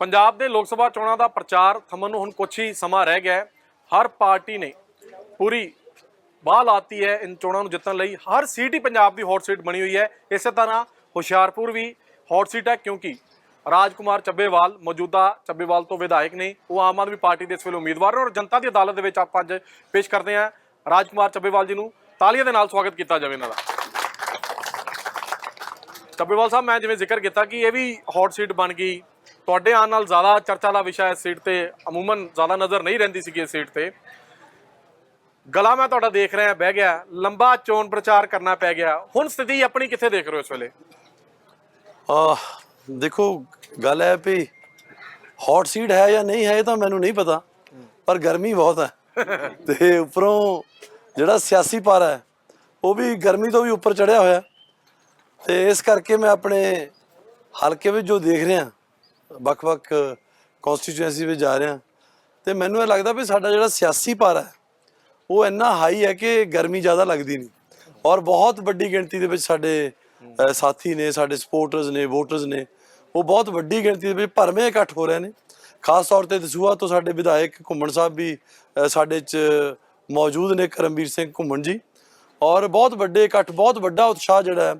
ਪੰਜਾਬ ਦੇ ਲੋਕ ਸਭਾ ਚੋਣਾਂ ਦਾ ਪ੍ਰਚਾਰ ਥੰਮਣ ਨੂੰ ਹੁਣ ਕੁਛ ਹੀ ਸਮਾਂ ਰਹਿ ਗਿਆ ਹੈ। ਹਰ ਪਾਰਟੀ ਨੇ ਪੂਰੀ ਬਾਹ ਲਾਤੀ ਹੈ ਇਨ ਚੋਣਾਂ ਨੂੰ ਜਿੱਤਣ ਲਈ। ਹਰ ਸੀਟ ਹੀ ਪੰਜਾਬ ਦੀ ਹੌਟ ਸੀਟ ਬਣੀ ਹੋਈ ਹੈ। ਇਸੇ ਤਰ੍ਹਾਂ ਹੁਸ਼ਿਆਰਪੁਰ ਵੀ ਹੌਟ ਸੀਟ ਹੈ ਕਿਉਂਕਿ ਰਾਜਕੁਮਾਰ ਚੱਬੇਵਾਲ ਮੌਜੂਦਾ ਚੱਬੇਵਾਲ ਤੋਂ ਵਿਧਾਇਕ ਨੇ। ਉਹ ਆਮ ਆਦਮੀ ਪਾਰਟੀ ਦੇ ਇਸ ਵੇਲੇ ਉਮੀਦਵਾਰ ਨੇ ਔਰ ਜਨਤਾ ਦੀ ਅਦਾਲਤ ਦੇ ਵਿੱਚ ਆਪਾਂ ਅੱਜ ਪੇਸ਼ ਕਰਦੇ ਹਾਂ ਰਾਜਕੁਮਾਰ ਚੱਬੇਵਾਲ ਜੀ ਨੂੰ। ਤਾਲੀਆਂ ਦੇ ਨਾਲ ਸਵਾਗਤ ਕੀਤਾ ਜਾਵੇ ਇਹਨਾਂ ਦਾ। ਚੱਬੇਵਾਲ ਸਾਹਿਬ, ਮੈਂ ਜਿਵੇਂ ਜ਼ਿਕਰ ਕੀਤਾ ਕਿ ਇਹ ਵੀ ਹੌਟ ਸੀਟ ਬਣ ਗਈ। ਤੁਹਾਡੇ ਆਉਣ ਨਾਲ ਜ਼ਿਆਦਾ ਚਰਚਾ ਦਾ ਵਿਸ਼ਾ ਇਸ ਸੀਟ ਤੇ ਅਮੂਮਨ ਜ਼ਿਆਦਾ ਨਜ਼ਰ ਨਹੀਂ ਰਹਿੰਦੀ ਸੀਗੀ ਇਸ ਸੀਟ ਤੇ। ਗਲਾ ਮੈਂ ਤੁਹਾਡਾ ਦੇਖ ਰਿਹਾ ਬਹਿ ਗਿਆ ਲੰਬਾ ਚੋਣ ਪ੍ਰਚਾਰ ਕਰਨਾ ਪੈ ਗਿਆ। ਹੁਣ ਸਥਿਤੀ ਆਪਣੀ ਕਿੱਥੇ ਦੇਖ ਰਹੇ ਹੋ ਇਸ ਵੇਲੇ? ਆ ਦੇਖੋ ਗੱਲ ਹੈ ਵੀ ਹੌਟ ਸੀਟ ਹੈ ਜਾਂ ਨਹੀਂ ਹੈ ਇਹ ਤਾਂ ਮੈਨੂੰ ਨਹੀਂ ਪਤਾ ਪਰ ਗਰਮੀ ਬਹੁਤ ਹੈ। ਤੇ ਉੱਪਰੋਂ ਜਿਹੜਾ ਸਿਆਸੀ ਪਾਰਾ ਹੈ ਉਹ ਵੀ ਗਰਮੀ ਤੋਂ ਵੀ ਉੱਪਰ ਚੜਿਆ ਹੋਇਆ ਤੇ ਇਸ ਕਰਕੇ ਮੈਂ ਆਪਣੇ ਹਲਕੇ ਵਿੱਚ ਜੋ ਦੇਖ ਰਿਹਾ ਵੱਖ-ਵੱਖ ਕਨਸਟੀਚੁਐਂਸੀ ਵਿੱਚ ਜਾ ਰਿਹਾ। ਤੇ ਮੈਨੂੰ ਇਹ ਲੱਗਦਾ ਵੀ ਸਾਡਾ ਜਿਹੜਾ ਸਿਆਸੀ ਪਾਰਾ ਹੈ, ਉਹ ਇੰਨਾ ਹਾਈ ਹੈ ਕਿ ਗਰਮੀ ਜ਼ਿਆਦਾ ਲੱਗਦੀ ਨਹੀਂ। ਔਰ ਬਹੁਤ ਵੱਡੀ ਗਿਣਤੀ ਦੇ ਵਿੱਚ ਸਾਡੇ ਸਾਥੀ ਨੇ, ਸਾਡੇ ਸਪੋਰਟਰਸ ਨੇ ਵੋਟਰਸ ਨੇ, ਉਹ ਬਹੁਤ ਵੱਡੀ ਗਿਣਤੀ ਦੇ ਵਿੱਚ ਭਰਵੇਂ ਇਕੱਠ ਹੋ ਰਹੇ ਨੇ। ਖਾਸ ਤੌਰ ਤੇ ਦਸੂਹਾ ਤੋਂ ਸਾਡੇ ਵਿਧਾਇਕ ਘੁੰਮਣ ਸਾਹਿਬ ਵੀ ਸਾਡੇ ਚ ਮੌਜੂਦ ਨੇ ਕਰਮਵੀਰ ਸਿੰਘ ਘੁੰਮਣ ਜੀ। ਔਰ ਬਹੁਤ ਵੱਡੇ ਇਕੱਠ, ਬਹੁਤ ਵੱਡਾ ਉਤਸ਼ਾਹ ਜਿਹੜਾ ਹੈ,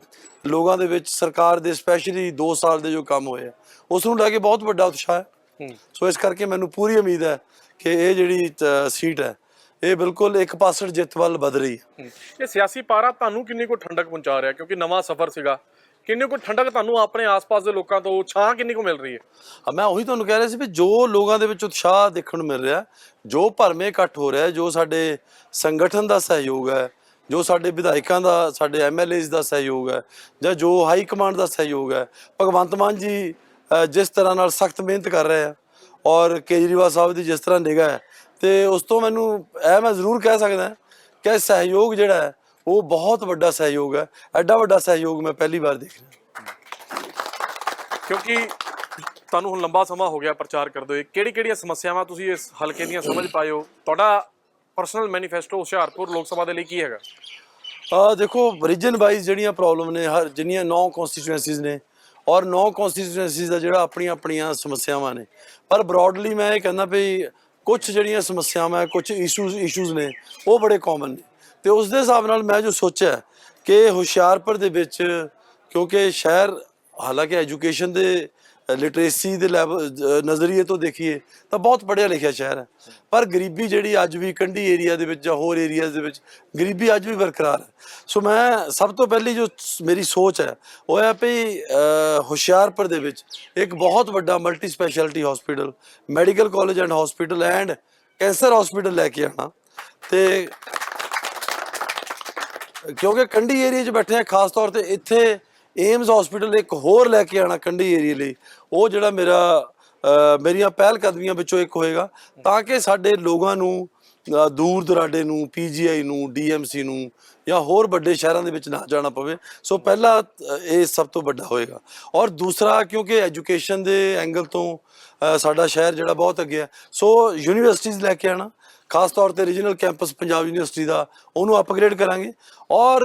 ਲੋਕਾਂ ਦੇ ਵਿੱਚ ਸਰਕਾਰ ਦੇ ਸਪੈਸ਼ਲੀ 2 ਸਾਲ ਦੇ ਜੋ ਕੰਮ ਹੋਏ ਆ। ਉਸ ਨੂੰ ਲੈ ਕੇ ਬਹੁਤ ਵੱਡਾ ਉਤਸ਼ਾਹ ਹੈ। ਸੋ ਇਸ ਕਰਕੇ ਮੈਨੂੰ ਪੂਰੀ ਉਮੀਦ ਹੈ ਕਿ ਇਹ ਜਿਹੜੀ ਸੀਟ ਹੈ ਇਹ ਬਿਲਕੁਲ ਇੱਕ ਪਾਸੜ ਜਿੱਤ ਵੱਲ ਵਧ ਰਹੀ ਹੈ। ਇਹ ਸਿਆਸੀ ਪਾਰਾ ਤੁਹਾਨੂੰ ਕਿੰਨੀ ਕੋ ਠੰਡਕ ਪਹੁੰਚਾ ਰਿਹਾ? ਕਿਉਂਕਿ ਨਵਾਂ ਸਫ਼ਰ ਸੀਗਾ। ਕਿੰਨੀ ਕੋ ਠੰਡਕ ਤੁਹਾਨੂੰ ਆਪਣੇ ਆਸ-ਪਾਸ ਦੇ ਲੋਕਾਂ ਤੋਂ ਛਾਂ ਕਿੰਨੀ ਕੋ ਮਿਲ ਰਹੀ ਹੈ? ਮੈਂ ਉਹੀ ਤੁਹਾਨੂੰ ਕਹਿ ਰਿਹਾ ਸੀ ਵੀ ਜੋ ਲੋਕਾਂ ਦੇ ਵਿੱਚ ਉਤਸ਼ਾਹ ਦੇਖਣ ਨੂੰ ਮਿਲ ਰਿਹਾ ਜੋ ਭਰਮੇ ਇਕੱਠ ਹੋ ਰਿਹਾ ਜੋ ਸਾਡੇ ਸੰਗਠਨ ਦਾ ਸਹਿਯੋਗ ਹੈ ਜੋ ਸਾਡੇ ਵਿਧਾਇਕਾਂ ਦਾ ਸਾਡੇ ਐਮਐਲਏਜ਼ ਦਾ ਸਹਿਯੋਗ ਹੈ ਜਾਂ ਜੋ ਹਾਈ ਕਮਾਂਡ ਦਾ ਸਹਿਯੋਗ ਹੈ ਭਗਵੰਤ ਮਾਨ ਜੀ ਜਿਸ ਤਰ੍ਹਾਂ ਨਾਲ ਸਖਤ ਮਿਹਨਤ ਕਰ ਰਹੇ ਆ ਔਰ ਕੇਜਰੀਵਾਲ ਸਾਹਿਬ ਦੀ ਜਿਸ ਤਰ੍ਹਾਂ ਨਿਗਾਹ ਹੈ ਤੇ ਉਸ ਤੋਂ ਮੈਨੂੰ ਇਹ ਮੈਂ ਜ਼ਰੂਰ ਕਹਿ ਸਕਦਾ ਕਿ ਸਹਿਯੋਗ ਜਿਹੜਾ ਹੈ ਉਹ ਬਹੁਤ ਵੱਡਾ ਸਹਿਯੋਗ ਹੈ। ਐਡਾ ਵੱਡਾ ਸਹਿਯੋਗ ਮੈਂ ਪਹਿਲੀ ਵਾਰ ਦੇਖ ਰਿਹਾ। ਕਿਉਂਕਿ ਤੁਹਾਨੂੰ ਹੁਣ ਲੰਬਾ ਸਮਾਂ ਹੋ ਗਿਆ ਪ੍ਰਚਾਰ ਕਰਦੇ ਹੋਏ। ਕਿਹੜੀ ਕਿਹੜੀਆਂ ਸਮੱਸਿਆਵਾਂ ਤੁਸੀਂ ਇਸ ਹਲਕੇ ਦੀਆਂ ਸਮਝ ਪਾਏ ਹੋ? ਤੁਹਾਡਾ ਪਰਸਨਲ ਮੈਨੀਫੈਸਟੋ ਹੁਸ਼ਿਆਰਪੁਰ ਲੋਕ ਸਭਾ ਦੇ ਲਈ ਕੀ ਹੈਗਾ? ਆ ਦੇਖੋ ਰੀਜਨ ਵਾਈਜ਼ ਜਿਹੜੀਆਂ ਪ੍ਰੋਬਲਮ ਨੇ ਹਰ ਜਿੰਨੀਆਂ ਨੌ ਕਨਸਟੀਚੁਐਂਸੀਜ਼ ਨੇ ਔਰ ਨੌ ਕਨਸਟੀਚੁਐਂਸੀਜ਼ ਦਾ ਜਿਹੜਾ ਆਪਣੀਆਂ ਆਪਣੀਆਂ ਸਮੱਸਿਆਵਾਂ ਨੇ। ਪਰ ਬ੍ਰੌਡਲੀ ਮੈਂ ਇਹ ਕਹਿੰਦਾ ਵੀ ਕੁਝ ਜਿਹੜੀਆਂ ਸਮੱਸਿਆਵਾਂ ਕੁਝ ਇਸ਼ੂਜ਼ ਇਸ਼ੂਜ਼ ਨੇ, ਉਹ ਬੜੇ ਕਾਮਨ ਨੇ। ਤੇ ਉਸ ਦੇ ਹਿਸਾਬ ਨਾਲ ਮੈਂ ਜੋ ਸੋਚਿਆ ਕਿ ਹੁਸ਼ਿਆਰਪੁਰ ਦੇ ਵਿੱਚ ਕਿਉਂਕਿ ਸ਼ਹਿਰ ਹਾਲਾਂਕਿ ਐਜੂਕੇਸ਼ਨ ਦੇ ਲਿਟਰੇਸੀ ਦੇ ਲੈਵਲ ਨਜ਼ਰੀਏ ਤੋਂ ਦੇਖੀਏ, ਤਾਂ ਬਹੁਤ ਪੜ੍ਹਿਆ ਲਿਖਿਆ ਸ਼ਹਿਰ ਹੈ। ਪਰ ਗਰੀਬੀ ਜਿਹੜੀ ਅੱਜ ਵੀ ਕੰਢੀ ਏਰੀਆ ਦੇ ਵਿੱਚ ਜਾਂ ਹੋਰ ਏਰੀਆਜ਼ ਦੇ ਵਿੱਚ, ਗਰੀਬੀ ਅੱਜ ਵੀ ਬਰਕਰਾਰ ਹੈ। ਸੋ ਮੈਂ ਸਭ ਤੋਂ ਪਹਿਲੀ ਜੋ ਮੇਰੀ ਸੋਚ ਹੈ, ਉਹ ਹੈ ਵੀ ਹੁਸ਼ਿਆਰਪੁਰ ਦੇ ਵਿੱਚ ਇੱਕ ਬਹੁਤ ਵੱਡਾ multi speciality hospital medical college and hospital and cancer hospital ਲੈ ਕੇ ਆਣਾ ਤੇ ਕਿਉਂਕਿ ਕੰਢੀ ਏਰੀਆ 'ਚ ਬੈਠੇ ਆ ਖਾਸ ਤੌਰ ਤੇ ਇੱਥੇ ਏਮਸ ਹਸਪੀਟਲ ਇੱਕ ਹੋਰ ਲੈ ਕੇ ਆਣਾ ਕੰਢੀ ਏਰੀਆ ਲਈ। ਉਹ ਜਿਹੜਾ ਮੇਰਾ ਮੇਰੀਆਂ ਪਹਿਲ ਕਦਮੀਆਂ ਵਿੱਚੋਂ ਇੱਕ ਹੋਏਗਾ। ਤਾਂ ਕਿ ਸਾਡੇ ਲੋਕਾਂ ਨੂੰ ਦੂਰ ਦਰਾਡੇ ਨੂੰ ਪੀਜੀਆਈ ਨੂੰ ਡੀਐਮਸੀ ਨੂੰ ਜਾਂ ਹੋਰ ਵੱਡੇ ਸ਼ਹਿਰਾਂ ਦੇ ਵਿੱਚ ਨਾ ਜਾਣਾ ਪਵੇ। ਸੋ ਪਹਿਲਾ ਇਹ ਸਭ ਤੋਂ ਵੱਡਾ ਹੋਏਗਾ। ਔਰ ਦੂਸਰਾ, ਕਿਉਂਕਿ ਐਜੂਕੇਸ਼ਨ ਦੇ ਐਂਗਲ ਤੋਂ ਸਾਡਾ ਸ਼ਹਿਰ ਜਿਹੜਾ ਬਹੁਤ ਅੱਗੇ ਹੈ। ਸੋ ਯੂਨੀਵਰਸਿਟੀਜ਼ ਲੈ ਕੇ ਆਣਾ ਖਾਸ ਤੌਰ ਤੇ ਰੀਜਨਲ ਕੈਂਪਸ ਪੰਜਾਬ ਯੂਨੀਵਰਸਿਟੀ ਦਾ, ਉਹਨੂੰ ਅਪਗ੍ਰੇਡ ਕਰਾਂਗੇ। ਔਰ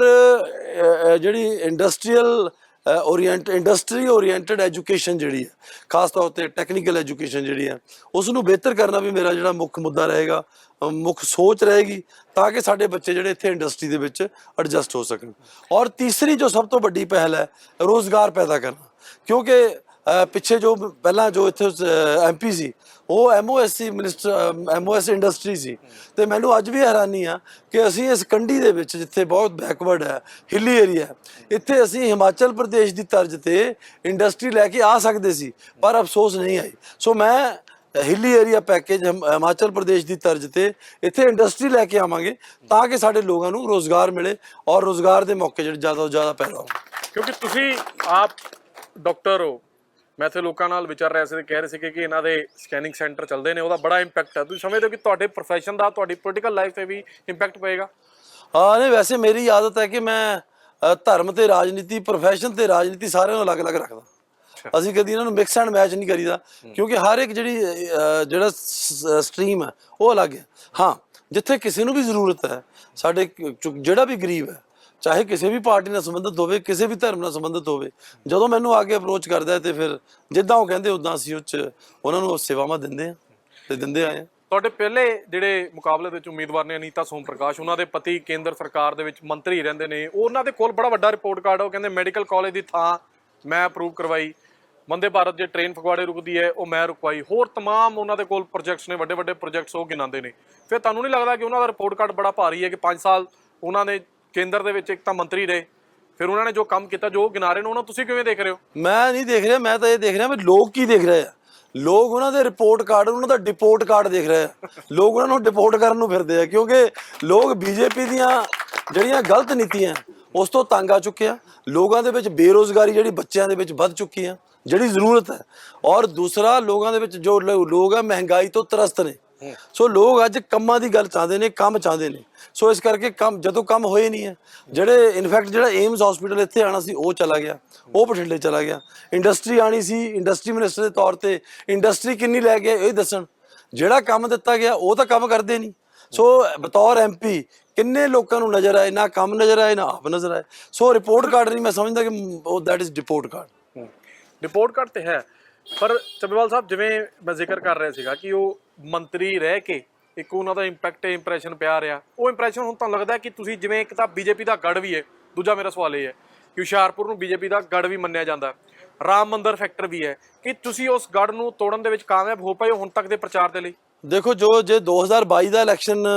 ਜਿਹੜੀ industrial orient industry oriented education ਜਿਹੜੀ ਹੈ, ਖਾਸ ਤੌਰ ਤੇ ਟੈਕਨੀਕਲ ਐਜੂਕੇਸ਼ਨ ਜਿਹੜੀ ਹੈ ਉਸ ਨੂੰ ਬਿਹਤਰ ਕਰਨਾ ਵੀ ਮੇਰਾ ਜਿਹੜਾ ਮੁੱਖ ਮੁੱਦਾ ਰਹੇਗਾ ਮੁੱਖ ਸੋਚ ਰਹੇਗੀ, ਤਾਂ ਕਿ ਸਾਡੇ ਬੱਚੇ ਜਿਹੜੇ ਇੱਥੇ ਇੰਡਸਟਰੀ ਦੇ ਵਿੱਚ ਐਡਜਸਟ ਹੋ ਸਕਣ। ਔਰ ਤੀਸਰੀ ਜੋ ਸਭ ਤੋਂ ਵੱਡੀ ਪਹਿਲ ਹੈ, ਰੋਜ਼ਗਾਰ ਪੈਦਾ ਕਰਨਾ। ਕਿਉਂਕਿ ਪਿੱਛੇ ਜੋ ਪਹਿਲਾਂ ਜੋ ਇੱਥੇ ਐਮਪੀ ਸੀ, ਉਹ ਐਮਓਐਸਸੀ ਮਿਨਿਸਟਰ ਐਮਓਐਸ ਇੰਡਸਟਰੀ ਸੀ। ਤੇ ਮੈਨੂੰ ਅੱਜ ਵੀ ਹੈਰਾਨੀ ਆ ਕਿ ਅਸੀਂ ਇਸ ਕੰਢੀ ਦੇ ਵਿੱਚ ਜਿੱਥੇ ਬਹੁਤ ਬੈਕਵਰਡ ਹੈ ਹਿੱਲੀ ਏਰੀਆ ਇੱਥੇ ਅਸੀਂ ਹਿਮਾਚਲ ਪ੍ਰਦੇਸ਼ ਦੀ ਤਰਜ਼ ਤੇ ਇੰਡਸਟਰੀ ਲੈ ਕੇ ਆ ਸਕਦੇ ਸੀ, ਪਰ ਅਫਸੋਸ ਨਹੀਂ ਆਈ। ਸੋ ਮੈਂ hilly area package Himachal Pradesh ਦੀ ਤਰਜ਼ ਤੇ ਇੱਥੇ ਇੰਡਸਟਰੀ ਲੈ ਕੇ ਆਵਾਂਗੇ, ਤਾਂ ਕਿ ਸਾਡੇ ਲੋਕਾਂ ਨੂੰ ਰੋਜ਼ਗਾਰ ਮਿਲੇ ਔਰ ਰੋਜ਼ਗਾਰ ਦੇ ਮੌਕੇ ਜਿਹੜੇ ਜ਼ਿਆਦਾ ਤੋਂ ਜ਼ਿਆਦਾ ਪੈਦਾ ਹੋਣ। ਕਿਉਂਕਿ ਤੁਸੀਂ ਆਪ ਡਾਕਟਰ ਹੋ ਮੈਂ ਇੱਥੇ ਲੋਕਾਂ ਨਾਲ ਵਿਚਰ ਰਿਹਾ ਸੀ ਤੇ ਕਹਿ ਰਹੇ ਸੀ ਕਿ ਇਹਨਾਂ ਦੇ ਸਕੈਨਿੰਗ ਸੈਂਟਰ ਚੱਲਦੇ ਨੇ ਉਹਦਾ ਬੜਾ ਇੰਪੈਕਟ ਹੈ। ਤੁਸੀਂ ਸਮਝਦੇ ਹੋ ਕਿ ਤੁਹਾਡੇ ਪ੍ਰੋਫੈਸ਼ਨ ਦਾ ਤੁਹਾਡੀ ਪੋਲੀਟੀਕਲ ਲਾਈਫ ਤੇ ਵੀ ਇੰਪੈਕਟ ਪਏਗਾ? ਹਾਂ ਨਹੀਂ ਵੈਸੇ ਮੇਰੀ ਆਦਤ ਹੈ ਕਿ ਮੈਂ ਅ, ਧਰਮ ਤੇ ਰਾਜਨੀਤੀ ਪ੍ਰੋਫੈਸ਼ਨ ਤੇ ਰਾਜਨੀਤੀ ਸਾਰਿਆਂ ਨੂੰ ਅਲੱਗ-ਅਲੱਗ ਰੱਖਦਾ। ਅਸੀਂ ਕਦੀ ਇਹਨਾਂ ਨੂੰ ਮਿਕਸ ਐਂਡ ਮੈਚ ਨਹੀਂ ਕਰੀਦਾ ਕਿਉਂਕਿ ਹਰ ਇੱਕ ਜਿਹੜੀ ਅ, ਜਿਹੜਾ ਸਟਰੀਮ ਹੈ ਉਹ ਅਲੱਗ ਹੈ। ਹਾਂ ਜਿੱਥੇ ਕਿਸੇ ਨੂੰ ਵੀ ਜ਼ਰੂਰਤ ਹੈ ਸਾਡੇ ਕ- ਚ- ਜਿਹੜਾ ਵੀ ਗਰੀਬ ਹੈ ਚਾਹੇ ਕਿਸੇ ਵੀ ਪਾਰਟੀ ਨਾਲ ਸੰਬੰਧਿਤ ਹੋਵੇ ਕਿਸੇ ਵੀ ਧਰਮ ਨਾਲ ਸੰਬੰਧਿਤ ਹੋਵੇ ਜਦੋਂ ਮੈਨੂੰ ਆ ਕੇ ਅਪਰੋਚ ਕਰਦਾ ਹੈ ਤੇ ਫਿਰ ਜਿੱਦਾਂ ਉਹ ਕਹਿੰਦੇ ਉਦਾਂ ਅਸੀਂ ਉਹ 'ਚ ਉਹਨਾਂ ਨੂੰ ਸੇਵਾਵਾਂ ਦਿੰਦੇ ਆ ਤੇ ਦਿੰਦੇ ਆਏ ਆ ਤੁਹਾਡੇ ਪਹਿਲੇ ਜਿਹੜੇ ਮੁਕਾਬਲੇ ਦੇ ਵਿੱਚ ਉਮੀਦਵਾਰ ਨੇ ਅਨੀਤਾ ਸੋਮ ਪ੍ਰਕਾਸ਼ ਉਹਨਾਂ ਦੇ ਪਤੀ ਕੇਂਦਰ ਸਰਕਾਰ ਦੇ ਵਿੱਚ ਮੰਤਰੀ ਰਹਿੰਦੇ ਨੇ ਉਹਨਾਂ ਦੇ ਕੋਲ ਬੜਾ ਵੱਡਾ ਰਿਪੋਰਟ ਕਾਰਡ ਹੈ ਉਹ ਕਹਿੰਦੇ ਮੈਡੀਕਲ ਕਾਲਜ ਦੀ ਥਾਂ ਮੈਂ ਅਪਰੂਵ ਕਰਵਾਈ ਵੰਦੇ ਭਾਰਤ ਜੇ ਟ੍ਰੇਨ ਫਗਵਾੜੇ ਰੁਕਦੀ ਹੈ ਉਹ ਮੈਂ ਰੁਕਵਾਈ ਹੋਰ तमाम ਉਹਨਾਂ ਦੇ ਕੋਲ ਪ੍ਰੋਜੈਕਟਸ ਨੇ ਵੱਡੇ ਵੱਡੇ ਪ੍ਰੋਜੈਕਟਸ ਉਹ ਗਿਣਾਉਂਦੇ ਨੇ ਫਿਰ ਤੁਹਾਨੂੰ ਨਹੀਂ ਲੱਗਦਾ ਕਿ ਉਹਨਾਂ ਦਾ ਰਿਪੋਰਟ ਕਾਰਡ ਬੜਾ ਭਾਰੀ ਹੈ ਕਿ 5 ਸਾਲ ਉਹਨਾਂ ਨੇ ਕੇਂਦਰ ਦੇ ਵਿੱਚ ਇੱਕ ਤਾਂ ਮੰਤਰੀ ਰਹੇ, ਫਿਰ ਉਹਨਾਂ ਨੇ ਜੋ ਕੰਮ ਕੀਤਾ, ਜੋ ਉਹ ਗਿਣਾ ਨੇ ਉਹਨਾਂ ਨੂੰ ਤੁਸੀਂ ਕਿਵੇਂ ਦੇਖ ਰਹੇ ਹੋ? ਮੈਂ ਨਹੀਂ ਦੇਖ ਰਿਹਾ, ਮੈਂ ਤਾਂ ਇਹ ਦੇਖ ਰਿਹਾ ਵੀ ਲੋਕ ਕੀ ਦੇਖ ਰਹੇ ਆ। ਲੋਕ ਉਹਨਾਂ ਦੇ ਰਿਪੋਰਟ ਕਾਰਡ ਉਹਨਾਂ ਦਾ ਡਿਪੋਰਟ ਕਾਰਡ ਦੇਖ ਰਹੇ ਆ। ਲੋਕ ਉਹਨਾਂ ਨੂੰ ਡਿਪੋਰਟ ਕਰਨ ਨੂੰ ਫਿਰਦੇ ਆ, ਕਿਉਂਕਿ ਲੋਕ ਬੀਜੇਪੀ ਦੀਆਂ ਜਿਹੜੀਆਂ ਗਲਤ ਨੀਤੀਆਂ, ਉਸ ਤੋਂ ਤੰਗ ਆ ਚੁੱਕੇ ਆ। ਲੋਕਾਂ ਦੇ ਵਿੱਚ ਬੇਰੋਜ਼ਗਾਰੀ ਜਿਹੜੀ ਬੱਚਿਆਂ ਦੇ ਵਿੱਚ ਵੱਧ ਚੁੱਕੀ ਆ, ਜਿਹੜੀ ਜ਼ਰੂਰਤ ਹੈ। ਔਰ ਦੂਸਰਾ, ਲੋਕਾਂ ਦੇ ਵਿੱਚ ਜੋ ਲੋਕ ਆ, ਮਹਿੰਗਾਈ ਤੋਂ ਤਰਸਤ ਨੇ। ਸੋ ਲੋਕ ਅੱਜ ਕੰਮਾਂ ਦੀ ਗੱਲ ਚਾਹੁੰਦੇ ਨੇ, ਕੰਮ ਚਾਹੁੰਦੇ ਨੇ। ਸੋ ਇਸ ਕਰਕੇ ਕੰਮ, ਜਦੋਂ ਕੰਮ ਹੋਏ ਨਹੀਂ ਹੈ, ਜਿਹੜੇ ਇਨਫੈਕਟ ਜਿਹੜਾ ਏਮਸ ਹਸਪੀਟਲ ਇੱਥੇ ਆਣਾ ਸੀ, ਉਹ ਚਲਾ ਗਿਆ, ਉਹ ਬਠਿੰਡੇ ਚਲਾ ਗਿਆ। ਇੰਡਸਟਰੀ ਆਣੀ ਸੀ ਇੰਡਸਟਰੀ ਮਿਨਿਸਟਰ ਦੇ ਤੌਰ ਤੇ ਇੰਡਸਟਰੀ ਕਿੰਨੀ ਲੈ ਗਿਆ ਇਹ ਦੱਸਣ। ਜਿਹੜਾ ਕੰਮ ਦਿੱਤਾ ਗਿਆ, ਉਹ ਤਾਂ ਕੰਮ ਕਰਦੇ ਨਹੀਂ। ਸੋ ਬਤੌਰ ਐਮਪੀ ਕਿੰਨੇ ਲੋਕਾਂ ਨੂੰ ਨਜ਼ਰ ਆਏ, ਨਾ ਕੰਮ ਨਜ਼ਰ ਆਏ, ਨਾ ਆਪ ਨਜ਼ਰ ਆਏ। ਸੋ ਰਿਪੋਰਟ ਕਾਰਡ ਨਹੀਂ, ਮੈਂ ਸਮਝਦਾ ਕਿ ਉਹ that is report card report card ਤੇ ਹੈ। ਪਰ ਚੱਬੇਵਾਲ ਸਾਹਿਬ ਜਿਵੇਂ ਮੈਂ ਜ਼ਿਕਰ ਕਰ ਰਿਹਾ ਸੀਗਾ ਕਿ ਉਹ ਮੰਤਰੀ ਰਹਿ ਕੇ ਇੱਕ ਉਹਨਾਂ ਦਾ ਇੰਪੈਕਟ ਇੰਪ੍ਰੈਸ਼ਨ ਪਿਆ ਰਿਹਾ। ਉਹ ਇੰਪ੍ਰੈਸ਼ਨ ਹੁਣ ਤੁਹਾਨੂੰ ਲੱਗਦਾ ਕਿ ਤੁਸੀਂ ਜਿਵੇਂ ਇੱਕ ਤਾਂ ਬੀਜੇਪੀ ਦਾ ਗੜ ਵੀ ਹੈ ਦੂਜਾ ਮੇਰਾ ਸਵਾਲ ਇਹ ਹੈ ਕਿ ਹੁਸ਼ਿਆਰਪੁਰ ਨੂੰ ਬੀਜੇਪੀ ਦਾ ਗੜ ਵੀ ਮੰਨਿਆ ਜਾਂਦਾ। ਰਾਮ ਮੰਦਰ ਫੈਕਟਰ ਵੀ ਹੈ ਕਿ ਤੁਸੀਂ ਉਸ ਗੜ ਨੂੰ ਤੋੜਨ ਦੇ ਵਿੱਚ ਕਾਮਯਾਬ ਹੋ ਪਏ ਹੋ ਹੁਣ ਤੱਕ ਦੇ ਪ੍ਰਚਾਰ ਦੇ ਲਈ? ਦੇਖੋ ਜੋ ਜੇ 2022 ਦਾ ਇਲੈਕਸ਼ਨ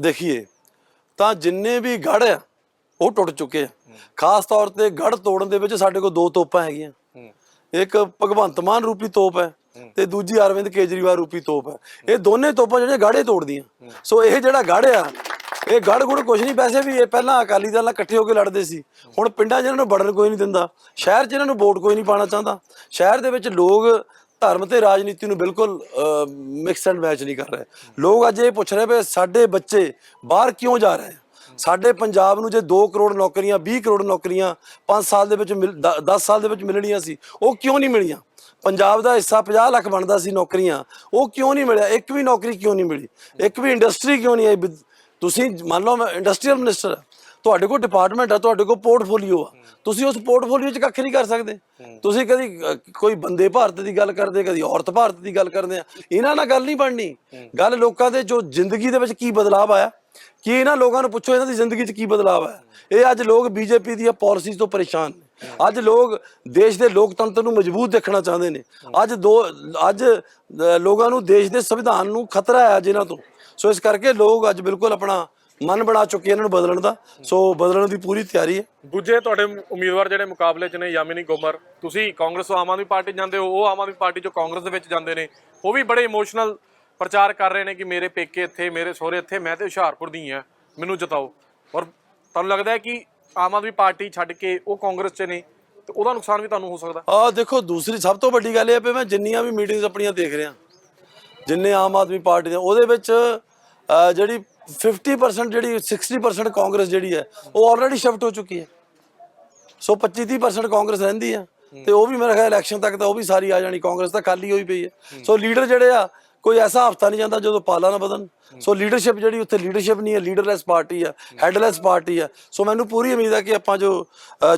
ਦੇਖੀਏ ਤਾਂ ਜਿੰਨੇ ਵੀ ਗੜ ਆ ਉਹ ਟੁੱਟ ਚੁੱਕੇ ਆ। ਖਾਸ ਤੌਰ ਤੇ ਗੜ ਤੋੜਨ ਦੇ ਵਿੱਚ ਸਾਡੇ ਕੋਲ ਦੋ ਤੋਪਾਂ ਹੈਗੀਆਂ। ਇੱਕ ਭਗਵੰਤ ਮਾਨ ਰੂਪੀ ਤੋਪ ਹੈ ਤੇ ਦੂਜੀ ਅਰਵਿੰਦ ਕੇਜਰੀਵਾਲ ਰੂਪੀ ਤੋਪ ਹੈ। ਇਹ ਦੋਨੇ ਤੋਪਾਂ ਜਿਹੜੀਆਂ ਗਾੜੇ ਤੋੜਦੀਆਂ। ਸੋ ਇਹ ਜਿਹੜਾ ਗੜ ਆ, ਇਹ ਗੜ ਗੁੜ ਕੁਝ ਨਹੀਂ ਪੈਸੇ ਵੀ ਇਹ ਪਹਿਲਾਂ ਅਕਾਲੀ ਦਲ ਨਾਲ ਇਕੱਠੇ ਹੋ ਕੇ ਲੜਦੇ ਸੀ। ਹੁਣ ਪਿੰਡਾਂ 'ਚ ਇਹਨਾਂ ਨੂੰ ਬੜਨ ਕੋਈ ਨਹੀਂ ਦਿੰਦਾ। ਸ਼ਹਿਰ 'ਚ ਇਹਨਾਂ ਨੂੰ ਵੋਟ ਕੋਈ ਨਹੀਂ ਪਾਣਾ ਚਾਹੁੰਦਾ। ਸ਼ਹਿਰ ਦੇ ਵਿੱਚ ਲੋਕ ਧਰਮ ਤੇ ਰਾਜਨੀਤੀ ਨੂੰ ਬਿਲਕੁਲ ਮਿਕਸ ਐਂਡ ਮੈਚ ਨਹੀਂ ਕਰ ਰਹੇ। ਲੋਕ ਅੱਜ ਇਹ ਪੁੱਛ ਰਹੇ ਵੀ ਸਾਡੇ ਬੱਚੇ ਬਾਹਰ ਕਿਉਂ ਜਾ ਰਹੇ? ਸਾਡੇ ਪੰਜਾਬ ਨੂੰ ਜੇ 2 ਕਰੋੜ ਨੌਕਰੀਆਂ 20 ਕਰੋੜ ਨੌਕਰੀਆਂ 5 ਸਾਲ ਦੇ ਵਿੱਚ 10 ਸਾਲ ਦੇ ਵਿੱਚ ਮਿਲਣੀਆਂ ਸੀ, ਉਹ ਕਿਉਂ ਨਹੀਂ ਮਿਲੀਆਂ? ਪੰਜਾਬ ਦਾ ਹਿੱਸਾ 50 ਲੱਖ ਬਣਦਾ ਸੀ ਨੌਕਰੀਆਂ, ਉਹ ਕਿਉਂ ਨਹੀਂ ਮਿਲਿਆ? ਇੱਕ ਵੀ ਨੌਕਰੀ ਕਿਉਂ ਨਹੀਂ ਮਿਲੀ? ਇੱਕ ਵੀ ਇੰਡਸਟਰੀ ਕਿਉਂ ਨਹੀਂ ਆਈ? ਤੁਸੀਂ ਮੰਨ ਲਓ ਮੈਂ ਇੰਡਸਟਰੀਅਲ ਮਿਨਿਸਟਰ ਤੁਹਾਡੇ ਕੋਲ ਡਿਪਾਰਟਮੈਂਟ ਆ ਤੁਹਾਡੇ ਕੋਲ ਪੋਰਟਫੋਲੀਓ ਆ। ਤੁਸੀਂ ਉਸ ਪੋਰਟਫੋਲੀਓ 'ਚ ਕੱਖ ਨਹੀਂ ਕਰ ਸਕਦੇ। ਤੁਸੀਂ ਕਦੀ ਕੋਈ ਬੰਦੇ ਭਾਰਤ ਦੀ ਗੱਲ ਕਰਦੇ ਕਦੀ ਔਰਤ ਭਾਰਤ ਦੀ ਗੱਲ ਕਰਦੇ ਆ। ਇਹਨਾਂ ਨਾਲ ਗੱਲ ਨਹੀਂ ਬਣਨੀ। ਗੱਲ ਲੋਕਾਂ ਦੇ ਜੋ ਜ਼ਿੰਦਗੀ ਦੇ ਵਿੱਚ ਕੀ ਬਦਲਾਅ ਆਇਆ ਕੀ ਇਹਨਾਂ ਲੋਕਾਂ ਨੂੰ ਪੁੱਛੋ ਇਹਨਾਂ ਦੀ ਜ਼ਿੰਦਗੀ 'ਚ ਕੀ ਬਦਲਾਅ ਆਇਆ। ਇਹ ਅੱਜ ਲੋਕ ਬੀਜੇਪੀ ਦੀਆਂ ਪਾਲਿਸੀਜ਼ ਤੋਂ ਪਰੇਸ਼ਾਨ ਨੇ। ਅੱਜ ਲੋਕ ਦੇਸ਼ ਦੇ ਲੋਕਤੰਤਰ ਨੂੰ ਮਜ਼ਬੂਤ ਦੇਖਣਾ ਚਾਹੁੰਦੇ ਨੇ। ਅੱਜ ਦੋ ਅੱਜ ਲੋਕਾਂ ਨੂੰ ਦੇਸ਼ ਦੇ ਸੰਵਿਧਾਨ ਨੂੰ ਖਤਰਾ ਹੈ ਇਹਨਾਂ ਤੋਂ। ਸੋ ਇਸ ਕਰਕੇ ਲੋਕ ਅੱਜ ਬਿਲਕੁਲ ਆਪਣਾ ਮਨ ਬਣਾ ਚੁੱਕੇ ਇਹਨਾਂ ਨੂੰ ਬਦਲਣ ਦਾ। ਸੋ ਬਦਲਣ ਦੀ ਪੂਰੀ ਤਿਆਰੀ ਹੈ। ਦੂਜੇ ਤੁਹਾਡੇ ਉਮੀਦਵਾਰ ਜਿਹੜੇ ਮੁਕਾਬਲੇ 'ਚ ਨੇ ਯਾਮਿਨੀ ਗੋਮਰ ਤੁਸੀਂ ਕਾਂਗਰਸ ਤੋਂ ਆਮ ਆਦਮੀ ਪਾਰਟੀ ਜਾਂਦੇ ਹੋ ਉਹ ਆਮ ਆਦਮੀ ਪਾਰਟੀ ਚੋਂ ਕਾਂਗਰਸ ਦੇ ਵਿੱਚ ਜਾਂਦੇ ਨੇ। ਉਹ ਵੀ ਬੜੇ ਇਮੋਸ਼ਨਲ ਪ੍ਰਚਾਰ ਕਰ ਰਹੇ ਨੇ ਕਿ ਮੇਰੇ ਪੇਕੇ ਇੱਥੇ ਮੇਰੇ ਸਹੁਰੇ ਇੱਥੇ ਮੈਂ ਤੇ ਹੁਸ਼ਿਆਰਪੁਰ ਦੀ ਆ ਮੈਨੂੰ ਜਿਤਾਓ। ਔਰ ਤੁਹਾਨੂੰ ਲੱਗਦਾ ਹੈ ਕਿ ਆਮ ਆਦਮੀ ਪਾਰਟੀ ਛੱਡ ਕੇ ਉਹ ਕਾਂਗਰਸ 'ਚ ਨੇ ਤੇ ਉਹਦਾ ਨੁਕਸਾਨ ਵੀ ਤੁਹਾਨੂੰ ਹੋ ਸਕਦਾ? ਆ ਦੇਖੋ ਦੂਸਰੀ ਸਭ ਤੋਂ ਵੱਡੀ ਗੱਲ ਇਹ ਹੈ ਵੀ ਮੈਂ ਜਿੰਨੀਆਂ ਵੀ ਮੀਟਿੰਗਸ ਆਪਣੀਆਂ ਦੇਖ ਰਿਹਾ ਜਿੰਨੇ ਆਮ ਆਦਮੀ ਪਾਰਟੀ ਦੇ ਉਹਦੇ ਵਿੱਚ ਜਿਹੜੀ 50% ਜਿਹੜੀ 60% ਕਾਂਗਰਸ ਜਿਹੜੀ ਹੈ, ਉਹ ਆਲਰੇਡੀ ਸ਼ਿਫਟ ਹੋ ਚੁੱਕੀ ਹੈ। ਸੋ 25 30% ਕਾਂਗਰਸ ਰਹਿੰਦੀ ਆ ਤੇ ਉਹ ਵੀ ਮੇਰੇ ਖਿਆਲ ਇਲੈਕਸ਼ਨ ਤੱਕ ਤਾਂ ਉਹ ਵੀ ਸਾਰੀ ਆ ਜਾਣੀ, ਕਾਂਗਰਸ ਤਾਂ ਖਾਲੀ ਹੋਈ ਪਈ ਹੈ। ਸੋ ਲੀਡਰ ਜਿਹੜੇ ਆ, ਕੋਈ ਐਸਾ ਹਫਤਾ ਨਹੀਂ ਜਾਂਦਾ ਜਦੋਂ ਪਾਲਾ ਨਾ ਬਦਨ ਸੋ ਲੀਡਰਸ਼ਿਪ ਜਿਹੜੀ, ਉੱਥੇ ਲੀਡਰਸ਼ਿਪ ਨਹੀਂ ਹੈ ਲੀਡਰਲੈਸ ਪਾਰਟੀ ਆ ਹੈਡਲੈਸ ਪਾਰਟੀ ਆ ਸੋ ਮੈਨੂੰ ਪੂਰੀ ਉਮੀਦ ਹੈ ਕਿ ਆਪਾਂ ਜੋ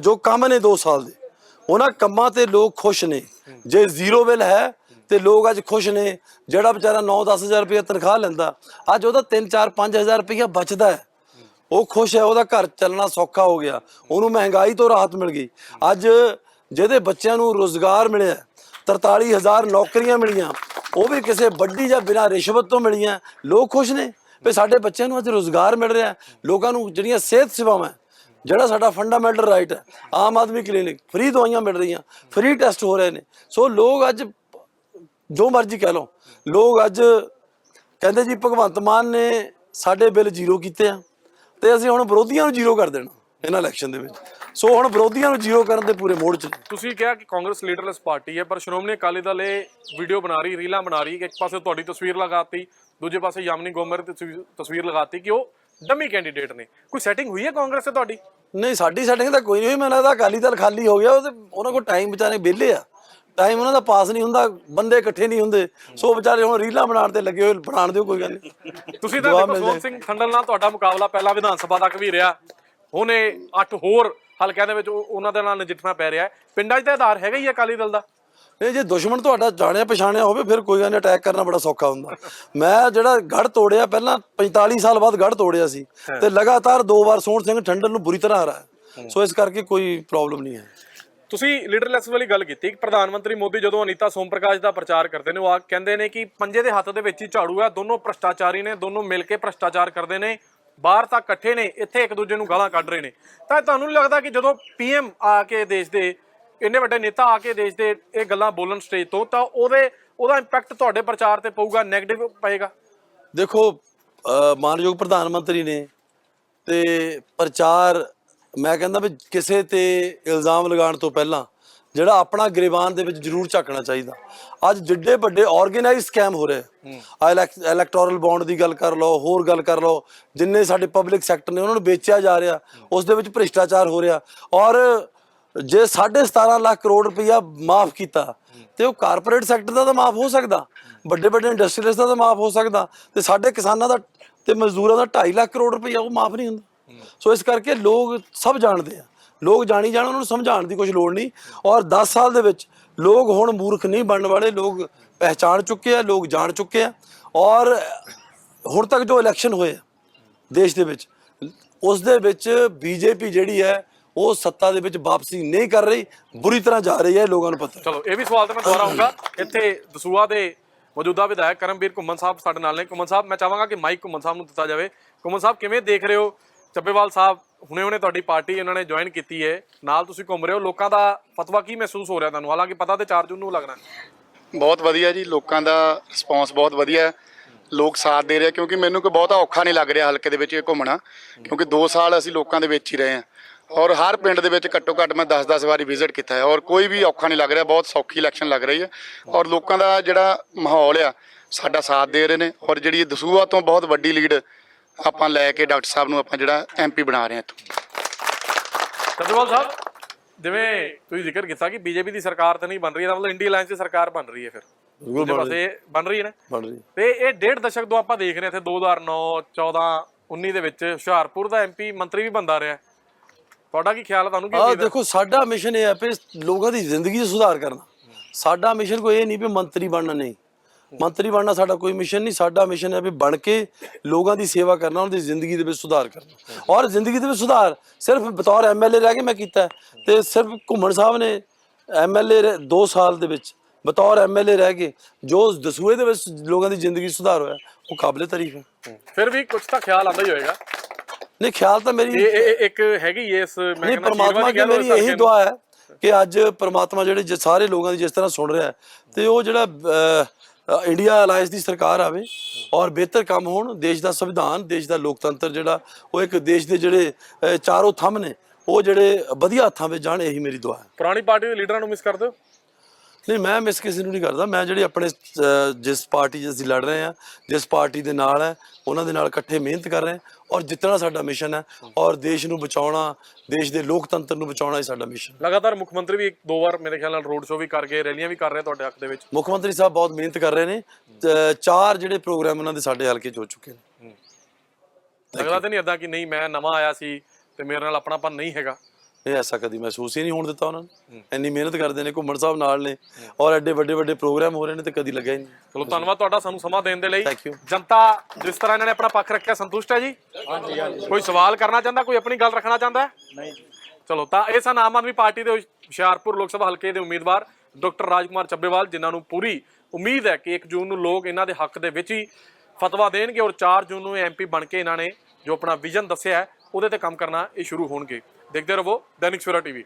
ਜੋ ਕੰਮ ਨੇ 2 ਸਾਲ ਦੇ, ਉਹਨਾਂ ਕੰਮਾਂ ਤੇ ਲੋਕ ਖੁਸ਼ ਨੇ। ਜੇ ਜ਼ੀਰੋ ਬਿੱਲ ਹੈ ਤੇ ਲੋਕ ਅੱਜ ਖੁਸ਼ ਨੇ। ਜਿਹੜਾ ਵਿਚਾਰਾ 9-10000 ਰੁਪਏ ਤਨਖਾਹ ਲੈਂਦਾ, ਅੱਜ ਉਹਦਾ 3-4-5000 ਰੁਪਏ ਬਚਦਾ ਹੈ। ਉਹ ਖੁਸ਼ ਹੈ, ਉਹਦਾ ਘਰ ਚੱਲਣਾ ਸੌਖਾ ਹੋ ਗਿਆ। ਉਹਨੂੰ ਮਹਿੰਗਾਈ ਤੋਂ ਰਾਹਤ ਮਿਲ ਗਈ। ਅੱਜ ਜਿਹਦੇ ਬੱਚਿਆਂ ਨੂੰ ਰੋਜ਼ਗਾਰ ਮਿਲਿਆ 43000 ਨੌਕਰੀਆਂ ਮਿਲੀਆਂ, ਉਹ ਵੀ ਕਿਸੇ ਵੱਡੀ ਜਾਂ ਬਿਨਾਂ ਰਿਸ਼ਵਤ ਤੋਂ ਮਿਲੀਆਂ। ਲੋਕ ਖੁਸ਼ ਨੇ ਵੀ ਸਾਡੇ ਬੱਚਿਆਂ ਨੂੰ ਅੱਜ ਰੋਜ਼ਗਾਰ ਮਿਲ ਰਿਹਾ ਲੋਕਾਂ ਨੂੰ ਜਿਹੜੀਆਂ ਸਿਹਤ ਸੇਵਾਵਾਂ ਜਿਹੜਾ ਸਾਡਾ ਫੰਡਾਮੈਂਟਲ ਰਾਈਟ ਹੈ, ਆਮ ਆਦਮੀ ਕਲੀਨਿਕ ਫ੍ਰੀ ਦਵਾਈਆਂ ਮਿਲ ਰਹੀਆਂ ਫ੍ਰੀ ਟੈਸਟ ਹੋ ਰਹੇ ਨੇ। ਸੋ ਲੋਕ ਅੱਜ ਜੋ ਮਰਜ਼ੀ ਕਹਿ ਲਓ। ਲੋਕ ਅੱਜ ਕਹਿੰਦੇ ਜੀ ਭਗਵੰਤ ਮਾਨ ਨੇ ਸਾਡੇ ਬਿੱਲ ਜ਼ੀਰੋ ਕੀਤੇ ਆ ਤੇ ਅਸੀਂ ਹੁਣ ਵਿਰੋਧੀਆਂ ਨੂੰ ਜ਼ੀਰੋ ਕਰ ਦੇਣਾ ਇਹਨਾਂ ਇਲੈਕਸ਼ਨ ਦੇ ਵਿੱਚ। ਸੋ ਹੁਣ ਵਿਰੋਧੀਆਂ ਨੂੰ ਜ਼ੀਰੋ ਕਰਨ ਦੇ ਪੂਰੇ ਮੋੜ 'ਚ। ਤੁਸੀਂ ਕਿਹਾ ਕਿ ਕਾਂਗਰਸ ਲੀਡਰਲੈਸ ਪਾਰਟੀ ਹੈ ਪਰ ਸ਼੍ਰੋਮਣੀ ਅਕਾਲੀ ਦਲ ਇਹ ਵੀਡੀਓ ਬਣਾ ਰਹੀ ਰੀਲਾਂ ਬਣਾ ਰਹੀ ਕਿ ਇੱਕ ਪਾਸੇ ਤੁਹਾਡੀ ਤਸਵੀਰ ਲਗਾਤੀ ਦੂਜੇ ਪਾਸੇ ਯਾਮਨੀ ਗੋਮਰ ਦੀ ਤਸਵੀਰ- ਤਸਵੀਰ ਲਗਾਤੀ ਕਿ ਉਹ ਡਮੀ ਕੈਂਡੀਡੇਟ ਨੇ। ਕੋਈ ਸੈਟਿੰਗ ਹੋਈ ਹੈ ਕਾਂਗਰਸ ਤੇ ਤੁਹਾਡੀ? ਨਹੀਂ ਸਾਡੀ ਸੈਟਿੰਗ ਤਾਂ ਕੋਈ ਨਹੀਂ ਹੋਈ। ਮੈਨੂੰ ਲੱਗਦਾ ਅਕਾਲੀ ਦਲ ਖਾਲੀ ਹੋ ਗਿਆ ਉਹ ਤੇ ਉਹਨਾਂ ਕੋਲ ਟਾਈਮ ਵਿਚਾਰੇ ਵਿਹਲੇ ਆ। ਟਾਈਮ ਉਹਨਾਂ ਦਾ ਪਾਸ ਨਹੀਂ ਹੁੰਦਾ ਬੰਦੇ ਇਕੱਠੇ ਨਹੀਂ ਹੁੰਦੇ। ਸੋ ਵਿਚਾਰੇ ਹੁਣ ਰੀਲਾਂ ਬਣਾਉਣ ਤੇ ਲੱਗੇ ਹੋਏ ਬਣਾਉਣ ਦਿਓ ਕੋਈ ਗੱਲ ਨਹੀਂ। ਤੁਸੀਂ ਤਾਂ ਦੇਖੋ ਸੋਹਣ ਸਿੰਘ ਖੰਡਲ ਨਾਲ ਤੁਹਾਡਾ ਮੁਕਾਬਲਾ ਪਹਿਲਾਂ ਵਿਧਾਨ ਸਭਾ ਤੱਕ ਵੀ ਰਿਹਾ। ਉਹਨੇ ਅੱਠ ਹੋਰ ਹਲਕਿਆਂ ਦੇ ਵਿੱਚ ਉਹ- ਉਹਨਾਂ ਦੇ ਨਾਲ ਨਜਿੱਠਣਾ ਪੈ ਰਿਹਾ ਹੈ। ਪਿੰਡਾਂ 'ਚ ਤਾਂ ਆਧਾਰ ਹੈਗਾ ਹੀ ਹੈ ਅਕਾਲੀ ਦਲ ਦਾ। ਇਹ ਜੇ ਦੁਸ਼ਮਣ ਤੁਹਾਡਾ ਜਾਣਿਆ ਪਛਾਣਿਆ ਹੋਵੇ ਫਿਰ ਕੋਈ ਗੱਲ ਨਹੀਂ ਅਟੈਕ ਕਰਨਾ ਬੜਾ ਸੌਖਾ ਹੁੰਦਾ। ਮੈਂ ਜਿਹੜਾ ਗੜ ਤੋੜਿਆ ਪਹਿਲਾਂ 45 ਸਾਲ ਬਾਅਦ ਗੜ ਤੋੜਿਆ ਸੀ ਤੇ ਲਗਾਤਾਰ ਦੋ ਵਾਰ ਸੋਹਣ ਸਿੰਘ ਠੰਡਲ ਨੂੰ ਬੁਰੀ ਤਰ੍ਹਾਂ ਹਰਾਇਆ। ਸੋ ਇਸ ਕਰਕੇ ਕੋਈ ਪ੍ਰੋਬਲਮ ਨਹੀਂ ਹੈ। ਤੁਸੀਂ ਲੀਡਰਲੈਸ ਵਾਲੀ ਗੱਲ ਕੀਤੀ ਕਿ ਪ੍ਰਧਾਨ ਮੰਤਰੀ ਮੋਦੀ ਜਦੋਂ ਅਨੀਤਾ ਸੋਮ ਪ੍ਰਕਾਸ਼ ਦਾ ਪ੍ਰਚਾਰ ਕਰਦੇ ਨੇ, ਉਹ ਆ ਕਹਿੰਦੇ ਨੇ ਕਿ ਪੰਜੇ ਦੇ ਹੱਥ ਦੇ ਵਿੱਚ ਹੀ ਝਾੜੂ ਹੈ ਦੋਨੋਂ ਭ੍ਰਸ਼ਟਾਚਾਰੀ ਨੇ, ਦੋਨੋਂ ਮਿਲ ਕੇ ਭ੍ਰਸ਼ਟਾਚਾਰ ਕਰਦੇ ਨੇ, ਬਾਹਰ ਤਾਂ ਇਕੱਠੇ ਨੇ, ਇੱਥੇ ਇੱਕ ਦੂਜੇ ਨੂੰ ਗਾਲਾਂ ਕੱਢ ਰਹੇ ਨੇ। ਤਾਂ ਤੁਹਾਨੂੰ ਨਹੀਂ ਲੱਗਦਾ ਕਿ ਜਦੋਂ ਪੀਐਮ ਆ ਕੇ ਦੇਸ਼ ਦੇ, ਇੰਨੇ ਵੱਡੇ ਨੇਤਾ ਆ ਕੇ ਦੇਸ਼ ਦੇ ਇਹ ਗੱਲਾਂ ਬੋਲਣ ਸਟੇਜ ਤੋਂ, ਤਾਂ ਉਹਦੇ, ਉਹਦਾ ਇੰਪੈਕਟ ਤੁਹਾਡੇ ਪ੍ਰਚਾਰ ਤੇ ਪਊਗਾ 네ਗੇਟਿਵ ਪਏਗਾ? ਦੇਖੋ ਮਾਨਯੋਗ ਪ੍ਰਧਾਨ ਮੰਤਰੀ ਨੇ ਤੇ ਪ੍ਰਚਾਰ ਮੈਂ ਕਹਿੰਦਾ ਵੀ ਕਿਸੇ ਤੇ ਇਲਜ਼ਾਮ ਲਗਾਉਣ ਤੋਂ ਪਹਿਲਾਂ ਜਿਹੜਾ ਆਪਣਾ ਗ੍ਰਿਬਾਨ ਦੇ ਵਿੱਚ ਜ਼ਰੂਰ ਝਾਕਣਾ ਚਾਹੀਦਾ। ਅੱਜ ਜਿੱਡੇ ਵੱਡੇ ਆਰਗੇਨਾਈਜ਼ ਸਕੈਮ ਹੋ ਰਹੇ ਆ। ਇਲੈਕਟੋਰਲ ਬੌਂਡ ਦੀ ਗੱਲ ਕਰ ਲਓ ਹੋਰ ਗੱਲ ਕਰ ਲਓ ਜਿੰਨੇ ਸਾਡੇ ਪਬਲਿਕ ਸੈਕਟਰ ਨੇ ਉਹਨਾਂ ਨੂੰ ਵੇਚਿਆ ਜਾ ਰਿਹਾ ਉਸ ਦੇ ਵਿੱਚ ਭ੍ਰਿਸ਼ਟਾਚਾਰ ਹੋ ਰਿਹਾ। ਔਰ ਜੇ 17.5 ਲੱਖ ਕਰੋੜ ਰੁਪਈਆ ਮਾਫ ਕੀਤਾ ਤੇ ਉਹ ਕਾਰਪੋਰੇਟ ਸੈਕਟਰ ਦਾ ਤਾਂ ਮਾਫ ਹੋ ਸਕਦਾ ਵੱਡੇ ਵੱਡੇ ਇੰਡਸਟਰੀਅਲਿਸਟ ਦਾ ਤਾਂ ਮਾਫ ਹੋ ਸਕਦਾ ਤੇ ਸਾਡੇ ਕਿਸਾਨਾਂ ਦਾ ਤੇ ਮਜ਼ਦੂਰਾਂ ਦਾ 2.5 ਲੱਖ ਕਰੋੜ ਰੁਪਈਆ ਉਹ ਮਾਫ ਨਹੀਂ ਹੁੰਦਾ। ਸੋ ਇਸ ਕਰਕੇ ਲੋਕ ਸਭ ਜਾਣਦੇ ਆ। ਲੋਕ ਜਾਣੀ ਜਾਣ, ਉਹਨਾਂ ਨੂੰ ਸਮਝਾਉਣ ਦੀ ਕੁਝ ਲੋੜ ਨਹੀਂ। ਔਰ 10 ਸਾਲ ਦੇ ਵਿੱਚ ਲੋਕ ਹੁਣ ਮੂਰਖ ਨਹੀਂ ਬਣਨ ਵਾਲੇ, ਲੋਕ ਪਹਿਚਾਣ ਚੁੱਕੇ ਆ, ਲੋਕ ਜਾਣ ਚੁੱਕੇ ਆ। ਔਰ ਹੁਣ ਤੱਕ ਜੋ ਇਲੈਕਸ਼ਨ ਹੋਏ ਆ ਦੇਸ਼ ਦੇ ਵਿੱਚ, ਉਸ ਦੇ ਵਿੱਚ ਬੀਜੇਪੀ ਜਿਹੜੀ ਹੈ, ਉਹ ਸੱਤਾ ਦੇ ਵਿੱਚ ਵਾਪਸੀ ਨਹੀਂ ਕਰ ਰਹੀ, ਬੁਰੀ ਤਰ੍ਹਾਂ ਜਾ ਰਹੀ ਹੈ ਲੋਕਾਂ ਨੂੰ ਪਤਾ। ਚਲੋ, ਇਹ ਵੀ ਸਵਾਲ ਤਾਂ ਮੈਂ ਦੁਬਾਰਾ ਆਉਂਗਾ ਇੱਥੇ ਦਸੂਆ ਦੇ ਮੌਜੂਦਾ ਵਿਧਾਇਕ ਕਰਮਵੀਰ ਘੁੰਮਣ ਸਾਹਿਬ ਸਾਡੇ ਨਾਲ ਨੇ। ਘੁੰਮਣ ਸਾਹਿਬ, ਮੈਂ ਚਾਹਾਂਗਾ ਕਿ ਮਾਈਕ ਘੁੰਮਣ ਸਾਹਿਬ ਨੂੰ ਦਿੱਤਾ ਜਾਵੇ। ਘੁੰਮਣ ਸਾਹਿਬ, ਕਿਵੇਂ ਦੇਖ ਰਹੇ ਹੋ? ਚੱਬੇਵਾਲ ਸਾਹਿਬ, ਹੁਣੇ ਹੁਣੇ ਤੁਹਾਡੀ ਪਾਰਟੀ ਇਹਨਾਂ ਨੇ ਜੁਆਇਨ ਕੀਤੀ ਹੈ ਨਾਲ ਤੁਸੀਂ ਘੁੰਮ ਰਹੇ ਹੋ। ਲੋਕਾਂ ਦਾ ਫਤਵਾ ਕੀ ਮਹਿਸੂਸ ਹੋ ਰਿਹਾ ਤੁਹਾਨੂੰ? ਹਾਲਾਂਕਿ ਪਤਾ ਤੇ 4 ਜੂਨ ਨੂੰ ਲੱਗਣਾ। ਬਹੁਤ ਵਧੀਆ ਜੀ। ਲੋਕਾਂ ਦਾ ਰਿਸਪੌਂਸ ਬਹੁਤ ਵਧੀਆ ਹੈ। ਲੋਕ ਸਾਥ ਦੇ ਰਹੇ ਆ, ਕਿਉਂਕਿ ਮੈਨੂੰ ਕੋਈ ਬਹੁਤਾ ਔਖਾ ਨਹੀਂ ਲੱਗ ਰਿਹਾ ਹਲਕੇ ਦੇ ਵਿੱਚ ਇਹ ਘੁੰਮਣਾ, ਕਿਉਂਕਿ 2 ਸਾਲ ਅਸੀਂ ਲੋਕਾਂ ਦੇ ਵਿੱਚ ਹੀ ਰਹੇ ਹਾਂ। ਔਰ ਹਰ ਪਿੰਡ ਦੇ ਵਿੱਚ ਘੱਟੋ ਘੱਟ ਮੈਂ 10-10 ਵਾਰੀ ਵਿਜ਼ਿਟ ਕੀਤਾ ਹੈ। ਔਰ ਕੋਈ ਵੀ ਔਖਾ ਨਹੀਂ ਲੱਗ ਰਿਹਾ, ਬਹੁਤ ਸੌਖੀ ਇਲੈਕਸ਼ਨ ਲੱਗ ਰਹੀ ਹੈ। ਔਰ ਲੋਕਾਂ ਦਾ ਜਿਹੜਾ ਮਾਹੌਲ ਆ, ਸਾਡਾ ਸਾਥ ਦੇ ਰਹੇ ਨੇ। ਔਰ ਜਿਹੜੀ ਇਹ ਦਸੂਹਾ ਤੋਂ ਬਹੁਤ ਵੱਡੀ ਲੀਡ ਆਪਾਂ ਲੈ ਕੇ ਡਾਕਟਰ ਸਾਹਿਬ ਨੂੰ ਆਪਾਂ ਜਿਹੜਾ ਐਮਪੀ ਬਣਾ ਰਹੇ ਹਾਂ ਇੱਥੋਂ। ਚੱਬੇਵਾਲ ਸਾਹਿਬ। ਜਿਵੇਂ ਤੁਸੀਂ ਜ਼ਿਕਰ ਕੀਤਾ ਕਿ ਬੀਜੇਪੀ ਦੀ ਸਰਕਾਰ ਤਾਂ ਨਹੀਂ ਬਣ ਰਹੀ ਇਹਦਾ ਮਤਲਬ ਇੰਡੀਆ ਅਲਾਈਅੰਸ ਦੀ ਸਰਕਾਰ ਬਣ ਰਹੀ ਹੈ ਫਿਰ। ਬਿਲਕੁਲ ਬਣ ਪਾਸੇ ਬਣ ਰਹੀ ਹੈ ਨਾ? ਬਣ ਰਹੀ ਤੇ ਇਹ ਡੇਢ ਦਸ਼ਕ ਤੋਂ ਆਪਾਂ ਦੇਖ ਰਹੇ ਇੱਥੇ 2009 14 19 ਦੇ ਵਿੱਚ ਹੁਸ਼ਿਆਰਪੁਰ ਦਾ ਐਮਪੀ ਮੰਤਰੀ ਵੀ ਬੰਦਾ ਰਿਹਾ। ਤੁਹਾਡਾ ਕੀ ਖਿਆਲ ਹੈ ਤੁਹਾਨੂੰ ਕੀ ਆ ਉਮੀਦ ਹੈ? ਦੇਖੋ ਸਾਡਾ ਮਿਸ਼ਨ ਇਹ ਹੈ ਵੀ ਲੋਕਾਂ ਦੀ ਜ਼ਿੰਦਗੀ 'ਚ ਸੁਧਾਰ ਕਰਨਾ। ਸਾਡਾ ਮਿਸ਼ਨ ਕੋਈ ਇਹ ਨਹੀਂ ਵੀ ਮੰਤਰੀ ਬਣਨਾ ਨਹੀਂ। ਮੰਤਰੀ ਬਣਨਾ ਸਾਡਾ ਕੋਈ ਮਿਸ਼ਨ ਨਹੀਂ ਸਾਡਾ ਮਿਸ਼ਨ ਹੈ ਵੀ ਬਣ ਕੇ ਲੋਕਾਂ ਦੀ ਸੇਵਾ ਕਰਨਾ ਉਹਨਾਂ ਦੀ ਜ਼ਿੰਦਗੀ ਦੇ ਵਿੱਚ ਸੁਧਾਰ ਕਰਨਾ ਔਰ ਜ਼ਿੰਦਗੀ ਦੇ ਵਿੱਚ ਸੁਧਾਰ ਸਿਰਫ ਬਤੌਰ ਐਮਐਲਏ ਰਹਿ ਕੇ ਮੈਂ ਕੀਤਾ। ਤੇ ਸਿਰਫ ਘੁੰਮਣ ਸਾਹਿਬ ਨੇ ਐਮਐਲਏ 2 ਸਾਲ ਦੇ ਵਿੱਚ ਬਤੌਰ ਐਮਐਲਏ ਰਹਿ ਕੇ ਜੋ ਦਸੂਏ ਦੇ ਵਿੱਚ ਲੋਕਾਂ ਦੀ ਜ਼ਿੰਦਗੀ ਸੁਧਾਰ ਹੋਇਆ ਉਹ ਕਾਬਲੇ ਤਾਰੀਫ ਹੈ ਫਿਰ ਵੀ ਕੁਝ ਤਾਂ ਖਿਆਲ ਆਉਂਦਾ ਹੀ ਹੋਏਗਾ ਨਹੀਂ ਖਿਆਲ ਤਾਂ ਮੇਰੀ ਇਹ ਇੱਕ ਹੈਗੀ ਇਸ ਮੈਂ ਕਹਿੰਦਾ ਪ੍ਰਮਾਤਮਾ ਲਓ ਮੇਰੀ ਇਹੀ। ਦੁਆ ਹੈ ਕਿ ਅੱਜ ਪ੍ਰਮਾਤਮਾ ਜਿਹੜੇ ਸਾਰੇ ਲੋਕਾਂ ਦੀ ਜਿਸ ਤਰ੍ਹਾਂ ਸੁਣ ਰਿਹਾ ਤੇ ਉਹ ਜਿਹੜਾ ਇੰਡੀਆ ਅਲਾਈਅੰਸ ਦੀ ਸਰਕਾਰ ਆਵੇ ਔਰ ਬਿਹਤਰ ਕੰਮ ਹੋਣ, ਦੇਸ਼ ਦਾ ਸੰਵਿਧਾਨ, ਦੇਸ਼ ਦਾ ਲੋਕਤੰਤਰ ਜਿਹੜਾ, ਉਹ ਇੱਕ ਦੇਸ਼ ਦੇ ਜਿਹੜੇ ਚਾਰੋਂ ਥੰਮ ਨੇ, ਉਹ ਜਿਹੜੇ ਵਧੀਆ ਹੱਥਾਂ ਵਿੱਚ ਜਾਣ, ਇਹੀ ਮੇਰੀ ਦੁਆ ਹੈ। ਪੁਰਾਣੀ ਪਾਰਟੀ ਦੇ ਲੀਡਰਾਂ ਨੂੰ ਮਿਸ ਕਰਦੇ ਹੋ ਨਹੀਂ ਮੈਂ ਮਿਸ ਕਿਸੇ ਨੂੰ ਨਹੀਂ ਕਰਦਾ। ਮੈਂ ਜਿਹੜੀ ਆਪਣੇ ਅਹ, ਜਿਸ ਪਾਰਟੀ 'ਚ ਅਸੀਂ ਲੜ ਰਹੇ ਹਾਂ ਜਿਸ ਪਾਰਟੀ ਦੇ ਨਾਲ ਹੈ ਉਹਨਾਂ ਦੇ ਨਾਲ ਇਕੱਠੇ ਮਿਹਨਤ ਕਰ ਰਹੇ ਹਾਂ ਔਰ ਜਿੱਤਣਾ ਸਾਡਾ ਮਿਸ਼ਨ ਹੈ ਔਰ ਦੇਸ਼ ਨੂੰ ਬਚਾਉਣਾ ਦੇਸ਼ ਦੇ ਲੋਕਤੰਤਰ ਨੂੰ ਬਚਾਉਣਾ ਹੀ ਸਾਡਾ ਮਿਸ਼ਨ ਲਗਾਤਾਰ ਮੁੱਖ ਮੰਤਰੀ ਵੀ ਇੱਕ ਦੋ ਵਾਰ ਮੇਰੇ ਖਿਆਲ ਨਾਲ ਰੋਡ ਸ਼ੋਅ ਵੀ ਕਰ ਗਏ ਰੈਲੀਆਂ ਵੀ ਕਰ ਰਹੇ ਤੁਹਾਡੇ ਹੱਕ ਦੇ ਵਿੱਚ। ਮੁੱਖ ਮੰਤਰੀ ਸਾਹਿਬ ਬਹੁਤ ਮਿਹਨਤ ਕਰ ਰਹੇ ਨੇ ਤੇ ਚਾਰ ਜਿਹੜੇ ਪ੍ਰੋਗਰਾਮ ਉਹਨਾਂ ਦੇ ਸਾਡੇ ਹਲਕੇ 'ਚ ਹੋ ਚੁੱਕੇ ਨੇ। ਲੱਗਦਾ ਤੇ ਨਹੀਂ ਏਦਾਂ ਕਿ ਨਹੀਂ ਮੈਂ ਨਵਾਂ ਆਇਆ ਸੀ ਤੇ ਮੇਰੇ ਨਾਲ ਆਪਣਾਪਨ ਨਹੀਂ ਹੈਗਾ। ਇਹ ਐਸਾ ਕਦੀ ਮਹਿਸੂਸ ਹੀ ਨਹੀਂ ਹੋਣ ਦਿੱਤਾ ਉਹਨਾਂ ਨੇ। ਇੰਨੀ ਮਿਹਨਤ ਕਰਦੇ ਨੇ ਘੁੰਮਣ ਸਾਹਿਬ ਨਾਲ ਨੇ ਔਰ ਐਡੇ ਵੱਡੇ ਵੱਡੇ ਪ੍ਰੋਗਰਾਮ ਹੋ ਰਹੇ ਨੇ ਤੇ ਕਦੀ ਲੱਗਿਆ ਹੀ ਨਹੀਂ। ਚਲੋ ਧੰਨਵਾਦ ਤੁਹਾਡਾ ਸਾਨੂੰ ਸਮਾਂ ਦੇਣ ਦੇ ਲਈ. ਜਨਤਾ ਜਿਸ ਤਰ੍ਹਾਂ ਇਹਨਾਂ ਨੇ ਆਪਣਾ ਪੱਖ ਰੱਖਿਆ ਸੰਤੁਸ਼ਟ ਹੈ ਜੀ? ਹਾਂਜੀ ਹਾਂਜੀ। ਕੋਈ ਸਵਾਲ ਕਰਨਾ ਚਾਹੁੰਦਾ ਕੋਈ ਆਪਣੀ ਗੱਲ ਰੱਖਣਾ ਚਾਹੁੰਦਾ? ਨਹੀਂ ਚਲੋ ਤਾਂ ਇਹ ਸਨ ਆਮ ਆਦਮੀ ਪਾਰਟੀ ਦੇ ਹੁਸ਼ਿਆਰਪੁਰ ਲੋਕ ਸਭਾ ਹਲਕੇ ਦੇ ਉਮੀਦਵਾਰ ਡਾਕਟਰ ਰਾਜਕੁਮਾਰ ਚੱਬੇਵਾਲ ਜਿਨ੍ਹਾਂ ਨੂੰ ਪੂਰੀ ਉਮੀਦ ਹੈ ਕਿ 1 ਜੂਨ ਨੂੰ ਲੋਕ ਇਹਨਾਂ ਦੇ ਹੱਕ ਦੇ ਵਿੱਚ ਹੀ ਫਤਵਾ ਦੇਣਗੇ ਔਰ 4 ਜੂਨ ਨੂੰ ਐਮਪੀ ਬਣ ਕੇ ਇਹਨਾਂ ਨੇ ਜੋ ਆਪਣਾ ਵਿਜ਼ਨ ਦੱਸਿਆ ਹੈ ਉਹਦੇ ਤੇ ਕੰਮ ਕਰਨਾ ਇਹ ਸ਼ੁਰੂ ਹੋਣਗੇ। देखते रहो दैनिक सवेरा टीवी